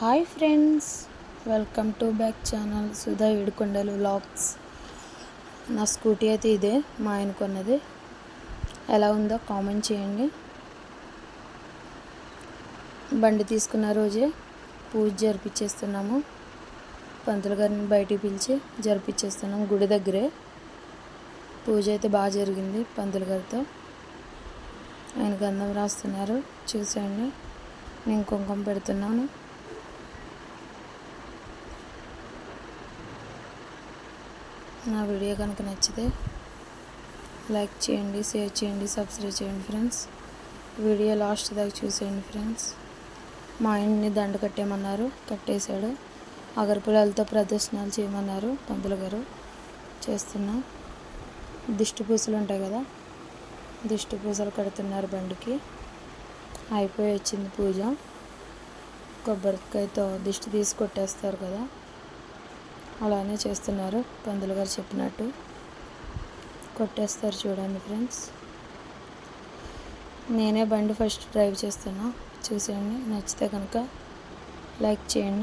Hi friends welcome to back channel Sudha Yedukondalu vlogs. నా scooty అయితే ఇదే మా ఆయన కొన్నది. ఎలా ఉందో కామెంట్ చేయండి. బండి తీసుకున్న రోజే పూజ జరిపించేస్తున్నాము పంతులు గారిని బయటికి పిలిచి జరిపించేస్తున్నాము గుడి దగ్గరే. పూజ అయితే బాగా జరిగింది పంతులు గారితో. ఆయన గంధం రాస్తున్నారు చూసేయండి. నేను కుంకుమ పెడుతున్నాను. నా వీడియో కనుక నచ్చితే లైక్ చేయండి షేర్ చేయండి సబ్స్క్రైబ్ చేయండి ఫ్రెండ్స్. వీడియో లాస్ట్ దాకా చూసేయండి ఫ్రెండ్స్. మా ఆయన్ని దండ కట్టేయమన్నారు కట్టేశాడు. అగరపులాలతో ప్రదర్శనలు చేయమన్నారు పంతులు గారు. చేస్తున్నా. దిష్టి పూసలు ఉంటాయి కదా దిష్టి పూసలు కడుతున్నారు బండికి. అయిపోయి వచ్చింది పూజ. కొబ్బరికాయతో దిష్టి తీసి కొట్టేస్తారు కదా. అలానే చేస్తున్నారు. పందులు గారు చెప్పినట్టు కొట్టేస్తారు చూడండి ఫ్రెండ్స్. నేనే బండి ఫస్ట్ డ్రైవ్ చేస్తున్నా. చూసేయండి. నచ్చితే కనుక లైక్ చేయండి.